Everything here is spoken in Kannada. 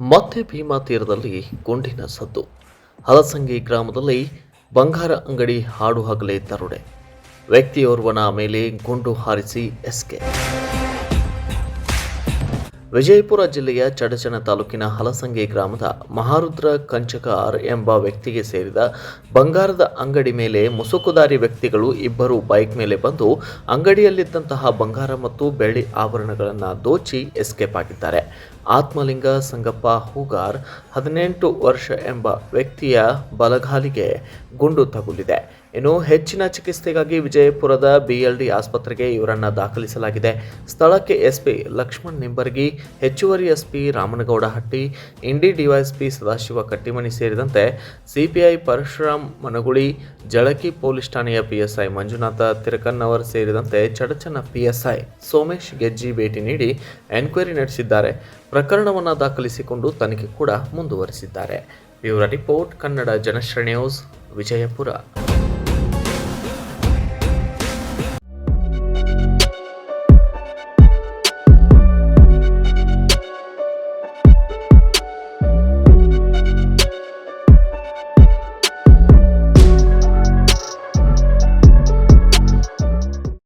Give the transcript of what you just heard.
ಮತ್ತೆ ಭೀಮಾ ತೀರದಲ್ಲಿ ಗುಂಡಿನ ಸದ್ದು. ಹಲಸಂಗಿ ಗ್ರಾಮದಲ್ಲಿ ಬಂಗಾರ ಅಂಗಡಿ ಹಾಡು ಹಗಲೇ ದರೋಡೆ ವ್ಯಕ್ತಿಯೋರ್ವನ ಮೇಲೆ ಗುಂಡು ಹಾರಿಸಿ ಎಸ್ಕೆ. ವಿಜಯಪುರ ಜಿಲ್ಲೆಯ ಚಡಚಣ ತಾಲೂಕಿನ ಹಲಸಂಗಿ ಗ್ರಾಮದ ಮಹಾರುದ್ರ ಕಂಚಕಾರ್ ಎಂಬ ವ್ಯಕ್ತಿಗೆ ಸೇರಿದ ಬಂಗಾರದ ಅಂಗಡಿ ಮೇಲೆ ಮುಸುಕುದಾರಿ ವ್ಯಕ್ತಿಗಳು ಇಬ್ಬರು ಬೈಕ್ ಮೇಲೆ ಬಂದು ಅಂಗಡಿಯಲ್ಲಿದ್ದಂತಹ ಬಂಗಾರ ಮತ್ತು ಬೆಳ್ಳಿ ಆಭರಣಗಳನ್ನು ದೋಚಿ ಎಸ್ಕೇಪ್ ಆಗಿದ್ದಾರೆ. ಆತ್ಮಲಿಂಗ ಸಂಗಪ್ಪ ಹೂಗಾರ್ ಹದಿನೆಂಟು ವರ್ಷ ಎಂಬ ವ್ಯಕ್ತಿಯ ಬಲಗಾಲಿಗೆ ಗುಂಡು ತಗುಲಿದೆ. ಇನ್ನು ಹೆಚ್ಚಿನ ಚಿಕಿತ್ಸೆಗಾಗಿ ವಿಜಯಪುರದ ಬಿಎಲ್ಡಿ ಆಸ್ಪತ್ರೆಗೆ ಇವರನ್ನು ದಾಖಲಿಸಲಾಗಿದೆ. ಸ್ಥಳಕ್ಕೆ ಎಸ್ಪಿ ಲಕ್ಷ್ಮಣ್ ನಿಂಬರ್ಗಿ, ಹೆಚ್ಚುವರಿ ಎಸ್ಪಿ ರಾಮನಗೌಡ ಹಟ್ಟಿ, ಇಂಡಿ ಡಿವೈಎಸ್ಪಿ ಸದಾಶಿವ ಕಟ್ಟಿಮನಿ ಸೇರಿದಂತೆ ಸಿಪಿಐ ಪರಶುರಾಮ್ ಮನಗುಳಿ ಜಳಕಿ ಪೊಲೀಸ್ ಠಾಣೆಯ ಪಿಎಸ್ಐ ಮಂಜುನಾಥ ತಿರಕನ್ನವರ್ ಸೇರಿದಂತೆ ಚಡಚನ ಪಿಎಸ್ಐ ಸೋಮೇಶ್ ಗೆಜ್ಜಿ ಭೇಟಿ ನೀಡಿ ಎನ್ಕ್ವೈರಿ ನಡೆಸಿದ್ದಾರೆ. ಪ್ರಕರಣವನ್ನು ದಾಖಲಿಸಿಕೊಂಡು ತನಿಖೆ ಕೂಡ ಮುಂದುವರಿಸಿದ್ದಾರೆ. ಇವರ ರಿಪೋರ್ಟ್, ಕನ್ನಡ ಜನಶ್ರೀ ನ್ಯೂಸ್, ವಿಜಯಪುರ.